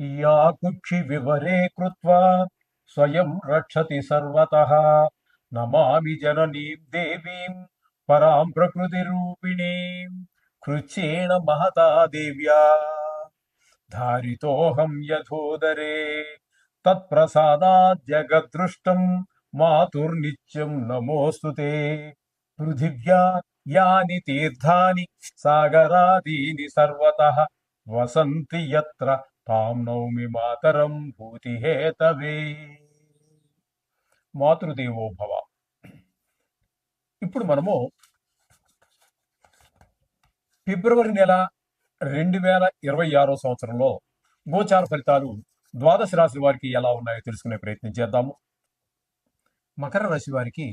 या कुक्षिविवरे कृत्वा स्वयं रक्षति सर्वतः। नमामि जननीं देवीं परां प्रकृतिरूपिणीं। कृच्छेण महता देव्या। धारितोऽहं यथोदरे। तत्प्रसादाद्यगदृष्टं मातुर्नित्यं नमोऽस्तु ते। पृथिव्या यानि तीर्थानि सागरादीनि सर्वतः वसन्ति यत्र తాం నౌమి మాతరం భూతిహేతవే మాతృదేవో భవ. ఇప్పుడు మనము ఫిబ్రవరి నెల రెండు వేల ఇరవై ఆరో సంవత్సరంలో గోచార ఫలితాలు ద్వాదశ రాశి వారికి ఎలా ఉన్నాయో తెలుసుకునే ప్రయత్నం చేద్దాము. మకర రాశి వారికి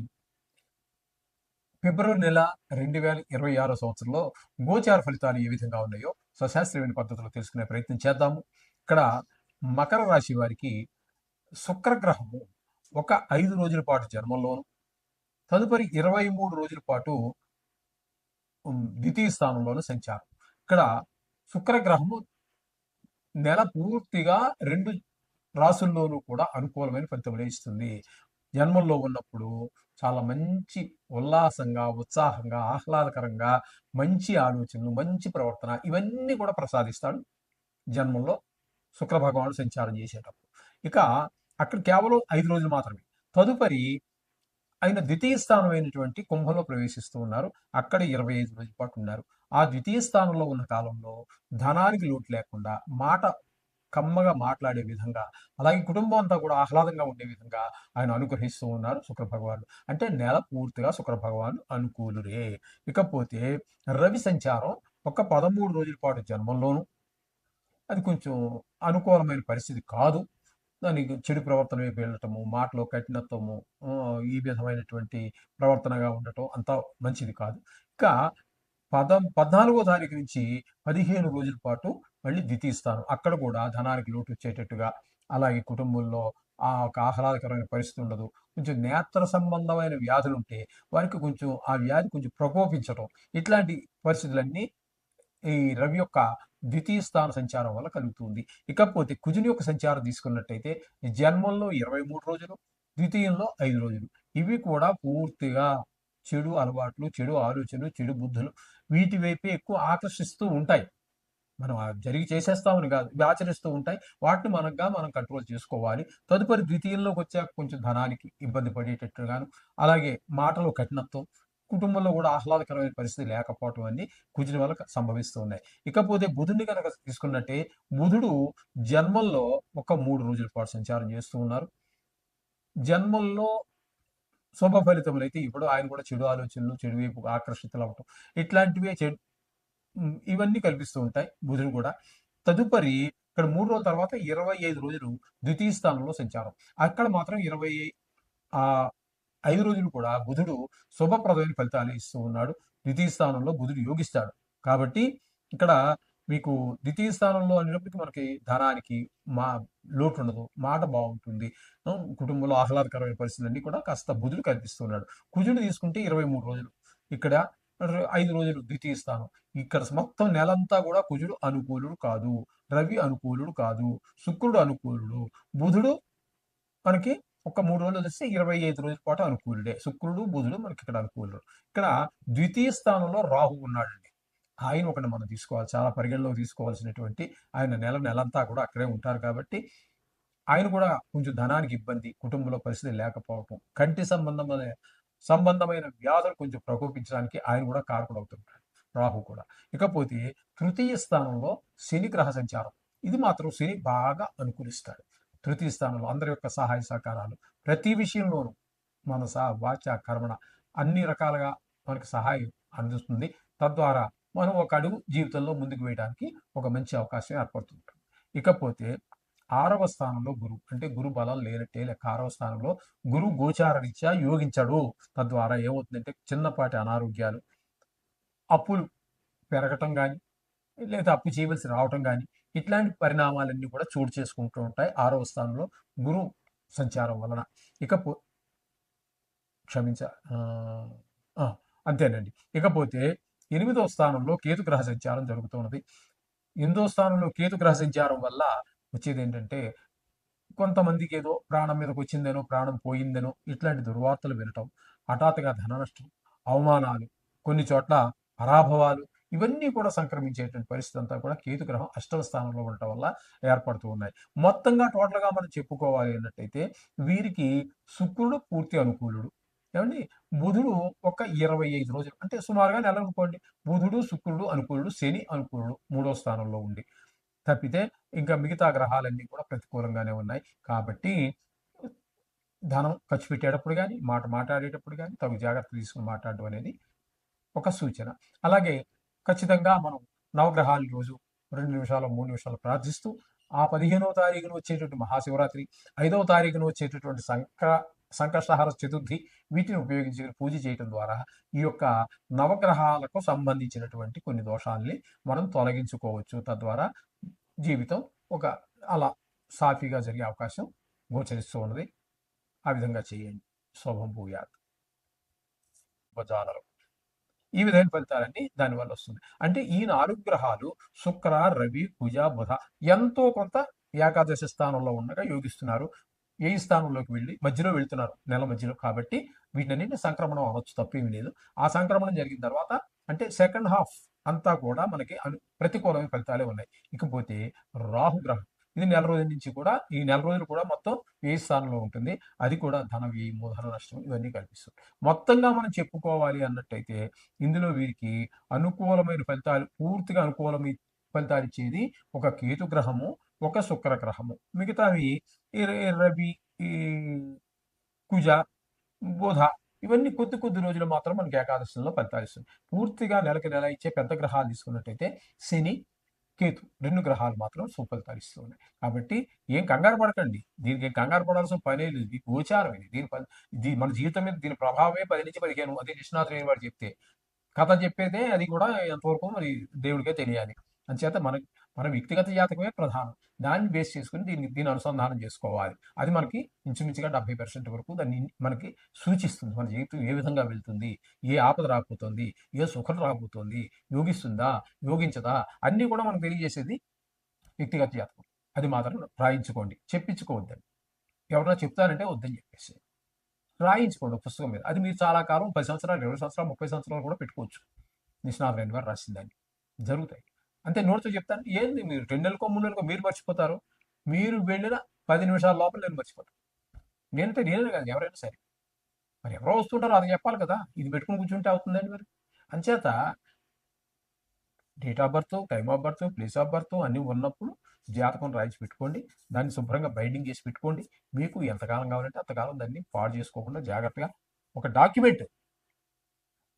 ఫిబ్రవరి నెల రెండు వేల ఇరవై ఆరో సంవత్సరంలో గోచార ఫలితాలు ఏ విధంగా ఉన్నాయో స్వశాస్త్రీయమైన పద్ధతిలో తెలుసుకునే ప్రయత్నం చేద్దాము. ఇక్కడ మకర రాశి వారికి శుక్రగ్రహము ఒక ఐదు రోజుల పాటు జన్మంలోను తదుపరి ఇరవై మూడు రోజుల పాటు ద్వితీయ స్థానంలోను సంచారం. ఇక్కడ శుక్రగ్రహము నెల పూర్తిగా రెండు రాసుల్లోనూ కూడా అనుకూలమైన ఫలితం ఇస్తుంది జన్మంలో ఉన్నప్పుడు చాలా మంచి ఉల్లాసంగా ఉత్సాహంగా ఆహ్లాదకరంగా మంచి ఆలోచనలు మంచి ప్రవర్తన ఇవన్నీ కూడా ప్రసాదిస్తాడు. జన్మంలో శుక్ర భగవానుడు సంచారం చేసేటప్పుడు. ఇక అక్కడ కేవలం ఐదు రోజులు మాత్రమే. తదుపరి ఆయన ద్వితీయ స్థానం అయినటువంటి కుంభంలో ప్రవేశిస్తూ ఉన్నారు. అక్కడ ఇరవై ఐదు రోజుల పాటు ఉన్నారు. ఆ ద్వితీయ స్థానంలో ఉన్న కాలంలో ధనానికి లోటు లేకుండా మాట కమ్మగా మాట్లాడే విధంగా అలాగే కుటుంబం అంతా కూడా ఆహ్లాదంగా ఉండే విధంగా ఆయన అనుగ్రహిస్తూ ఉన్నారు శుక్ర భగవానుడు అంటే నెల పూర్తిగా శుక్ర భగవానుడు అనుకూలురే. ఇకపోతే రవి సంచారం ఒక పదమూడు రోజుల పాటు జన్మంలోను అది కొంచెం అనుకూలమైన పరిస్థితి కాదు. దానికి చెడు ప్రవర్తన వైపు వెళ్ళటము మాటలో కఠినత్వము ఈ విధమైనటువంటి ప్రవర్తనగా ఉండటం అంత మంచిది కాదు. ఇక పద పద్నాలుగో తారీఖు నుంచి పదిహేను రోజుల పాటు మళ్ళీ ద్వితీయ స్థానం. అక్కడ కూడా ధనానికి లోటు వచ్చేటట్టుగా అలాగే కుటుంబంలో ఆ ఒక ఆహ్లాదకరమైన పరిస్థితి ఉండదు. కొంచెం నేత్ర సంబంధమైన వ్యాధులు ఉంటే వారికి కొంచెం ఆ వ్యాధి కొంచెం ప్రకోపించడం ఇట్లాంటి పరిస్థితులన్నీ ఈ రవి యొక్క ద్వితీయ స్థాన సంచారం వల్ల కలుగుతుంది. ఇకపోతే కుజుని యొక్క సంచారం తీసుకున్నట్టయితే జన్మంలో ఇరవై మూడు రోజులు ద్వితీయంలో ఐదు రోజులు. ఇవి కూడా పూర్తిగా చెడు అలవాట్లు చెడు ఆలోచనలు చెడు బుద్ధులు వీటి వైపే ఎక్కువ ఆకర్షిస్తూ ఉంటాయి. మనం జరిగి చేసేస్తామని కాదు ఇవి ఆచరిస్తూ ఉంటాయి. వాటిని మనగా మనం కంట్రోల్ చేసుకోవాలి. తదుపరి ద్వితీయంలోకి వచ్చాక కొంచెం ధనానికి ఇబ్బంది పడేటట్టుగాను అలాగే మాటలు కఠినత్వం కుటుంబంలో కూడా ఆహ్లాదకరమైన పరిస్థితి లేకపోవటం అన్ని కుజుని వల్ల సంభవిస్తూ ఉన్నాయి. ఇకపోతే బుధుడిని కనుక తీసుకున్నట్టే బుధుడు జన్మంలో ఒక మూడు రోజుల పాటు సంచారం చేస్తూ ఉన్నారు. జన్మంలో శుభ ఫలితములు అయితే ఇప్పుడు ఆయన కూడా చెడు ఆలోచనలు చెడు వైపు ఆకర్షితులు అవటం ఇట్లాంటివే చెడు ఇవన్నీ కల్పిస్తూ ఉంటాయి బుధుడు కూడా. తదుపరి ఇక్కడ మూడు రోజుల తర్వాత ఇరవై ఐదు రోజులు ద్వితీయ స్థానంలో సంచారం. అక్కడ మాత్రం ఇరవై ఆ ఐదు రోజులు కూడా బుధుడు శుభప్రదమైన ఫలితాలు ఇస్తూ ఉన్నాడు. ద్వితీయ స్థానంలో బుధుడు యోగిస్తాడు. కాబట్టి ఇక్కడ మీకు ద్వితీయ స్థానంలో అనేటప్పటికి మనకి ధనానికి మా లోటు ఉండదు మాట బాగుంటుంది. కుటుంబంలో ఆహ్లాదకరమైన పరిస్థితులన్నీ కూడా కాస్త బుధుడు కనిపిస్తున్నాడు. కుజుడు తీసుకుంటే ఇరవై మూడు రోజులు. ఇక్కడ ఐదు రోజులు ద్వితీయ స్థానం. ఇక్కడ మొత్తం నెలంతా కూడా కుజుడు అనుకూలుడు కాదు. రవి అనుకూలుడు కాదు. శుక్రుడు అనుకూలుడు. బుధుడు మనకి ఒక మూడు రోజులు వస్తే ఇరవై ఐదు రోజుల పాటు అనుకూలుడే. శుక్రుడు బుధుడు మనకి ఇక్కడ అనుకూలుడు. ఇక్కడ ద్వితీయ స్థానంలో రాహు ఉన్నాడు ఆయన ఒకటి మనం తీసుకోవాలి. చాలా పరిగణలోకి తీసుకోవాల్సినటువంటి ఆయన నెల నెలంతా కూడా అక్కడే ఉంటారు కాబట్టి ఆయన కూడా కొంచెం ధనానికి ఇబ్బంది కుటుంబంలో పరిస్థితి లేకపోవటం కంటి సంబంధమైన సంబంధమైన వ్యాధులు కొంచెం ప్రకోపించడానికి ఆయన కూడా కారకుడు అవుతుంటాడు రాహు కూడా. ఇకపోతే తృతీయ స్థానంలో శని గ్రహ సంచారం. ఇది మాత్రం శని బాగా అనుకూలిస్తాడు. తృతీయ స్థానంలో అందరి యొక్క సహాయ సహకారాలు. ప్రతి విషయంలోనూ మనస వాచ కర్మణ అన్ని రకాలుగా మనకు సహాయం అందిస్తుంది. తద్వారా మనం ఒక అడుగు జీవితంలో ముందుకు వేయడానికి ఒక మంచి అవకాశం ఏర్పడుతుంది ఇకపోతే ఆరవ స్థానంలో గురు అంటే గురు బలం లేనట్టే లెక్క ఆరవ స్థానంలో గురు గోచారరీత్యా యోగించడు. తద్వారా ఏమవుతుందంటే చిన్నపాటి అనారోగ్యాలు అప్పులు పెరగటం కానీ లేదా అప్పు చేయవలసి రావటం కానీ ఇట్లాంటి పరిణామాలన్నీ కూడా చోటు చేసుకుంటూ ఉంటాయి ఆరవ స్థానంలో గురు సంచారం వలన. ఇకపో క్షమించ అంతేనండి. ఇకపోతే ఎనిమిదో స్థానంలో కేతు గ్రహ సంచారం జరుగుతున్నది. ఎనిమిదో స్థానంలో కేతు గ్రహ సంచారం వల్ల వచ్చేది ఏంటంటే కొంతమందికి ఏదో ప్రాణం మీదకి వచ్చిందేనో ప్రాణం పోయిందేనో ఇట్లాంటి దుర్వార్తలు వినటం హఠాత్తుగా ధన నష్టం అవమానాలు కొన్ని చోట్ల పరాభవాలు ఇవన్నీ కూడా సంక్రమించేటువంటి పరిస్థితి అంతా కూడా కేతుగ్రహం అష్టమ స్థానంలో ఉండటం వల్ల ఏర్పడుతూ ఉన్నాయి. మొత్తంగా టోటల్గా మనం చెప్పుకోవాలి అన్నట్టయితే వీరికి శుక్రుడు పూర్తి అనుకూలుడు. ఏమండి? బుధుడు ఒక ఇరవై ఐదు రోజులు అంటే సుమారుగా నెల అనుకోండి బుధుడు శుక్రుడు అనుకూలుడు శని అనుకూలుడు మూడో స్థానంలో ఉండి. తప్పితే ఇంకా మిగతా గ్రహాలన్నీ కూడా ప్రతికూలంగానే ఉన్నాయి. కాబట్టి ధనం ఖర్చు పెట్టేటప్పుడు కానీ మాట మాట్లాడేటప్పుడు కానీ తగు జాగ్రత్త తీసుకుని మాట్లాడడం అనేది ఒక సూచన. అలాగే ఖచ్చితంగా మనం నవగ్రహాల రోజు రెండు నిమిషాలు మూడు నిమిషాలు ప్రార్థిస్తూ ఆ పదిహేనవ తారీఖున వచ్చేటువంటి మహాశివరాత్రి ఐదవ తారీఖున వచ్చేటటువంటి సంక్ర సంకష్టహార చతుర్థి వీటిని ఉపయోగించి పూజ చేయటం ద్వారా ఈ యొక్క నవగ్రహాలకు సంబంధించినటువంటి కొన్ని దోషాల్ని మనం తొలగించుకోవచ్చు. తద్వారా జీవితం ఒక అలా సాఫీగా జరిగే అవకాశం గోచరిస్తూ ఉన్నది. ఆ విధంగా చేయండి. శోభం భూయాత్. ఉపజానరం ఈ విధమైన ఫలితాలన్నీ దానివల్ల వస్తుంది. అంటే ఈ నాలుగు గ్రహాలు శుక్ర రవి కుజ బుధ ఎంతో కొంత ఏకాదశి స్థానంలో ఉండగా యోగిస్తున్నారు. ఏ స్థానంలోకి వెళ్ళి మధ్యలో వెళ్తున్నారు? నెల మధ్యలో. కాబట్టి వీటిని సంక్రమణం అవ్వచ్చు తప్పేమీ లేదు. ఆ సంక్రమణం జరిగిన తర్వాత అంటే సెకండ్ హాఫ్ అంతా కూడా మనకి అను ప్రతికూలమైన ఫలితాలే ఉన్నాయి. ఇకపోతే రాహుగ్రహం ఇది నెల రోజుల నుంచి కూడా ఈ నెల రోజులు కూడా మొత్తం ఏ స్థానంలో ఉంటుంది? అది కూడా ధన వ్యయం మూలధన నష్టం ఇవన్నీ కల్పిస్తుంది. మొత్తంగా మనం చెప్పుకోవాలి అన్నట్టయితే ఇందులో వీరికి అనుకూలమైన ఫలితాలు పూర్తిగా అనుకూలమైన ఫలితాలు ఇచ్చేది ఒక కేతు గ్రహము ఒక శుక్రగ్రహము. మిగతావి రవి ఈ కుజ బుధ ఇవన్నీ కొద్ది కొద్ది రోజులు మాత్రం మనకి ఏకాదశంలో ఫలితాలు ఇస్తుంది పూర్తిగా నెలకి నెల ఇచ్చే పెద్ద గ్రహాలు తీసుకున్నట్టయితే శని కేతు రెండు గ్రహాలు మాత్రం సుఫలితాలు ఇస్తూ ఉన్నాయి. కాబట్టి ఏం కంగారు పడకండి. దీనికి కంగారు పడాల్సిన పనే లేదు. ఇది గోచారం ఇది దీని పని మన జీవితం మీద దీని ప్రభావమే పది నుంచి పదిహేను అదే నిష్ణాతులు వాడు చెప్తే కథ చెప్పేదే అది కూడా ఎంతవరకు మరి దేవుడికే తెలియాలి. అంచేత మనకి మన వ్యక్తిగత జాతకమే ప్రధానం. దాన్ని బేస్ చేసుకుని దీన్ని దీని అనుసంధానం చేసుకోవాలి. అది మనకి ఇంచుమించుగా డెబ్బై పర్సెంట్ వరకు దాన్ని మనకి సూచిస్తుంది. మన జీవితం ఏ విధంగా వెళ్తుంది? ఏ ఆపద రాబోతోంది? ఏ సుఖం రాబోతోంది? యోగిస్తుందా? యోగించదా? అన్నీ కూడా మనకు తెలియజేసేది వ్యక్తిగత జాతకం. అది మాత్రం రాయించుకోండి. చెప్పించుకోవద్దండి. ఎవరైనా చెప్తారంటే వద్దని చెప్పేసి. రాయించుకోండి పుస్తకం మీద. అది మీరు చాలా కాలం పది సంవత్సరాలు ఇరవై సంవత్సరాలు ముప్పై సంవత్సరాలు కూడా పెట్టుకోవచ్చు. నిష్ణాథ్ రెడ్డి గారు రాసిందని. జరుగుతాయి. అంతే నోట్స్ చెప్తాను. ఏంది మీరు రెండు నెలలకో మూడు నెలలకో మీరు మర్చిపోతారు? మీరు వెళ్ళిన పది నిమిషాల లోపల నేను మర్చిపోతాను నేనంటే నేనే కాదు ఎవరైనా సరే. మరి ఎవరో వస్తుంటారో అది చెప్పాలి కదా. ఇది పెట్టుకుని కూర్చుంటే అవుతుందండి మరి. అంచేత date of birth time of birth place of birth అన్నీ ఉన్నప్పుడు జాతకం రాయించి పెట్టుకోండి. దాన్ని శుభ్రంగా బైండింగ్ చేసి పెట్టుకోండి. మీకు ఎంతకాలం కావాలంటే అంతకాలం దాన్ని పాడు చేసుకోకుండా జాగ్రత్తగా ఒక డాక్యుమెంట్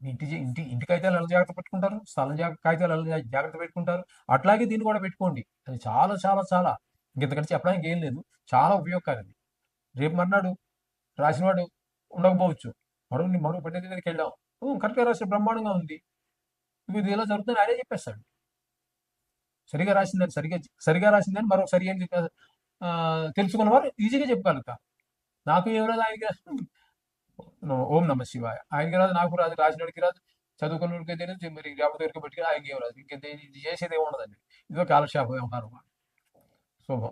ఇంటి ఇంటి ఇంటి కాగితాలు ఎలా జాగ్రత్త పెట్టుకుంటారు? స్థలం కాగితాలు ఎలా జాగ్రత్త పెట్టుకుంటారు? అట్లాగే దీన్ని కూడా పెట్టుకోండి. అది చాలా చాలా చాలా. ఇంకెంతకంటే చెప్పడానికి ఏం లేదు. చాలా ఉపయోగకారి రేపు మర్నాడు రాసినవాడు ఉండకపోవచ్చు. మరో మరో పండిత దగ్గరికి వెళ్ళాం కరెక్ట్గా రాసిన బ్రహ్మాండంగా ఉంది. ఇది ఎలా జరుగుతుందని ఆయనే చెప్పేస్తాడు. సరిగా రాసిందని సరిగా సరిగా రాసిందని మరొకసారి సరి అని చెప్పి, తెలుసుకున్న వారు ఈజీగా చెప్పగలుగుతారు. నాకు ఎవరో ఆయనకి ఓం నమ శివాయ. ఆయనకి రాదు నాకు రాదు రాసినోడికి రాదు చదువుకున్నోడికి తెలియదు మరి లేకపోతే పెట్టుకుని ఆయనకి ఏం రాదు. ఇంకేం చేసేది ఏమి ఉండదండి. ఇదో కాలక్షేప వ్యవహారం. శుభం.